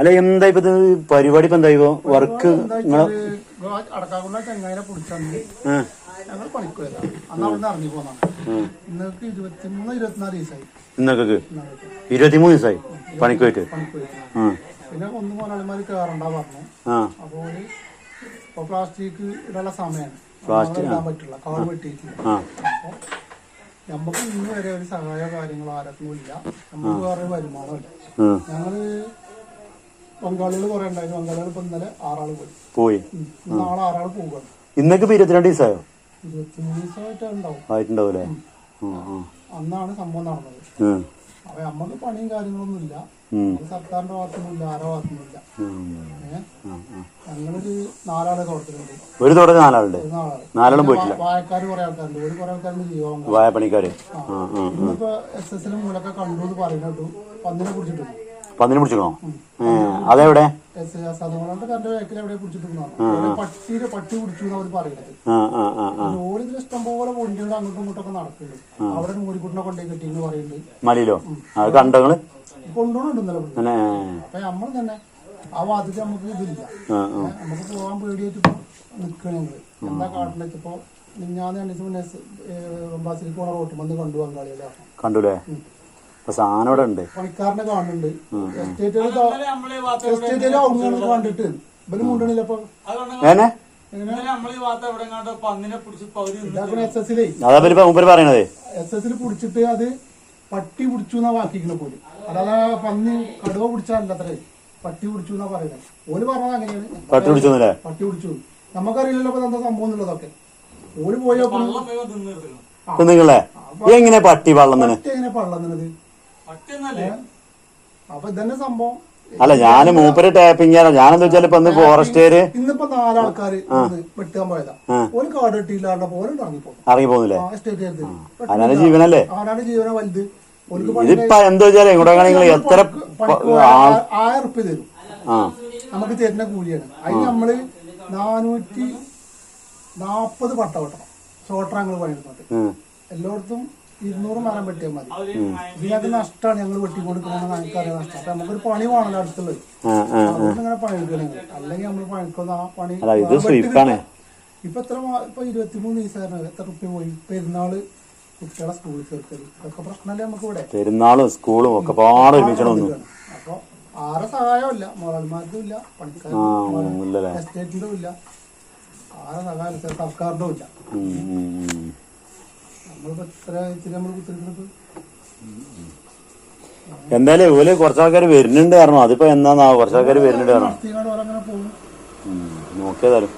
അല്ല എന്താ ഇപ്പൊ ഇത് പരിപാടി ഇപ്പൊ എന്താ ഇപ്പൊ വർക്ക് നിങ്ങളെ ചെങ്ങായിനെ ഞങ്ങൾ പണിക്കുവല്ല അന്ന് അവിടെ നിന്ന് ഇറങ്ങി പോന്നാണ്. ഇന്നേക്ക് ഇരുപത്തിമൂന്ന് ഇരുപത്തിനാല് ദിവസമായി ഇന്നൊക്കെ ഇന്നേക്ക് ഇരുപത്തിമൂന്ന് ദിവസമായി പണിക്ക് പോയിട്ട് പിന്നെ ഒന്ന് മുതലാളിമാർ കയറണ്ട പറഞ്ഞു. അപ്പോ ഇപ്പൊ പ്ലാസ്റ്റിക് ഇടാനുള്ള സമയമാണ് പ്ലാസ്റ്റിക്, ഇടാൻ പറ്റില്ല. കാട് വെട്ടിയിട്ടില്ല നമുക്ക് ഇന്ന് വരെ ഒരു സഹായ കാര്യങ്ങളോ ആരൊന്നും ഇല്ല. നമുക്ക് വേറെ വരുമാനമില്ല ഞങ്ങൾ പങ്കാളികൾ കുറെ ഉണ്ടായിരുന്നു. പങ്കാളികൾ ഇപ്പൊ ഇന്നലെ ആറാൾ പോയി. പോയി. നാളെ ആറാൾ പോവുകയാണ്. ഇന്നൊക്കെ ഇപ്പൊ ഇരുപത്തിരണ്ട് ദിവസമായോ ഇരുപത്തിമൂന്ന് ദിവസമായിട്ട് ഉണ്ടാവും ആയിട്ടുണ്ടാവൂലേ അന്നാണ് സംഭവം നടന്നത്. അപ്പൊ നമ്മക്ക് പണിയും കാര്യങ്ങളൊന്നും ഇല്ല ഉം, സർക്കാരിന്റെ ഭാഗത്തൊന്നുമില്ല ആരോ ഭാഗത്തൊന്നുമില്ല. ഞങ്ങളൊരു നാലാളെ തോട്ടത്തിലുണ്ട് ഒരു നാലാളുണ്ട്. നാലാളും. പോയിട്ടില്ല. വായക്കാര് കുറെ ആൾക്കാരുണ്ട്. ഒരു കുറെ ആൾക്കാരുണ്ട് ജീവൻ വായപ്പണിക്കാര്. ഇന്നിപ്പോ എസ് എസ് മൂലൊക്കെ കണ്ടു എന്ന് പറയുന്നു പന്നിനെ പിടിച്ചിട്ടുണ്ട് പന്നിനെ പിടിച്ചിക്കണോ അതെവിടെ? പിടിച്ചിട്ടുണ്ടെന്നാണ് പട്ടി പിടിച്ചു അവർ പറയുന്നത് ഇഷ്ടം പോലെ അങ്ങോട്ടും നടക്കുന്നുണ്ട്. അവിടെ കൊണ്ടേ പറയുന്നുണ്ട്. മലയിലോ അത് കണ്ടങ്ങൾ? അപ്പൊ നമ്മൾ തന്നെ ആ നമുക്ക് ഇതില്ല. നമുക്ക് പോകാൻ നിൽക്കണ ഞങ്ങൾ. എന്താ ഞാൻ രണ്ടു മുന്നേ വന്ന് കണ്ടു കണ്ടുല്ലേ അപ്പൊ സാധനം ഇവിടെ ഉണ്ട്. പണിക്കാരനെ കാണുന്നുണ്ട്. കണ്ടിട്ട്. ഇവർ മുണ്ടണില്ല ഏനെ അതാ മൂപ്പര് പറയണതേ. എസ് എസിൽ പിടിച്ചിട്ട് അത് പട്ടി പിടിച്ചു എന്നാ വാക്കിക്കണ പോലെ. ആ പന്നി കടുവ പിടിച്ചല്ല അത്രേ. പട്ടി പിടിച്ചു എന്നാ പറയുന്നത്. ഓര് പറഞ്ഞത് അങ്ങനെയാണ്. പട്ടി പിടിച്ചു പട്ടി പിടിച്ചു. നമുക്കറിയില്ലല്ലോ എന്താ സംഭവം എന്നുള്ളതൊക്കെ. ഓര് പോയോ നിങ്ങളെ? എങ്ങനെ പട്ടി വള്ളം തന്നെ പട്ടി എങ്ങനെ പട്ടി എന്നല്ലേ അപ്പൊ ഇതന്നെ സംഭവം. അല്ല ഞാൻ മൂപ്പര് ടാപ്പിംഗ് ആണ് ഞാനെന്താ വെച്ചാൽ ഇപ്പൊ ഇന്ന് ഫോറസ്റ്റേര് ഇന്നിപ്പോ നാലാൾക്കാര് വെട്ടാൻ പോയതാ. ഒരു കാർഡ് കാട് വെട്ടിയില്ലാണ്ട് പോലും ഇറങ്ങിപ്പോ ഇറങ്ങി പോകുന്നില്ലേ ആ എസ്റ്റേറ്റ് ചേർത്ത് അതിനാണ് ജീവനല്ലേ? ആരാണ് ജീവന വലുത്. ഇതിപ്പോ എന്താ വെച്ചാൽ ഇവിടെ നിങ്ങൾ എത്ര ആയിരം ഉറുപ്പ്യ തരും. നമുക്ക് തരുന്ന കൂലിയാണ്. അതിന് നമ്മൾ നാനൂറ്റി നാപ്പത് പട്ട വെട്ടണം. ഷോട്ടറങ്ങൾ പണിയെടുത്തിട്ട്. എല്ലായിടത്തും ഇരുന്നൂറ് മരം വെട്ടിയാൽ മതി. പിന്നെ ഇതിനകത്ത് നഷ്ടമാണ് ഞങ്ങൾ വെട്ടി കൊടുക്കുന്നത് ഞങ്ങൾക്കറിയാം നഷ്ടം. അപ്പൊ നമുക്കൊരു പണി വേണമല്ലോ അടുത്തുള്ളത്. അതുകൊണ്ട് ഇങ്ങനെ പണിയെടുക്കണെങ്കിൽ അല്ലെങ്കിൽ നമ്മൾ പണിക്കുന്ന ആ പണി. ഇപ്പൊ എത്ര ഇപ്പൊ ഇരുപത്തിമൂന്ന് ദിവസമായിരുന്നു. എത്ര റുപ്യ പോയി? പെരുന്നാൾ കുട്ടികളെ സ്കൂളിൽ ചേർക്കൽ ഇതൊക്കെ പ്രശ്നമല്ലേ നമുക്ക് ഇവിടെ? പെരുന്നാളും സ്കൂളും ഒക്കെ പാടെ അപ്പൊ ആരെ സഹായമില്ല മുതൽമാർക്കും ഇല്ല. ആ പണിക്കാരും എസ്റ്റേറ്റിന്റെ ഇല്ല. ആരെ സഹായം ഇല്ല, സർക്കാരിന്റെ ഇല്ല. നമ്മളിപ്പോ ഇത്ര ഇത്തിരി നമ്മൾ കുത്തിരിക്കുന്നത് എന്തായാലും ഇവൽ കുറച്ചാൾക്കാർ വരുന്നുണ്ട് കാരണം അതിപ്പോ എന്താന്നാ കുറച്ചാൾക്കാർ വരുന്നുണ്ട് കാരണം. നോക്കിയതാലും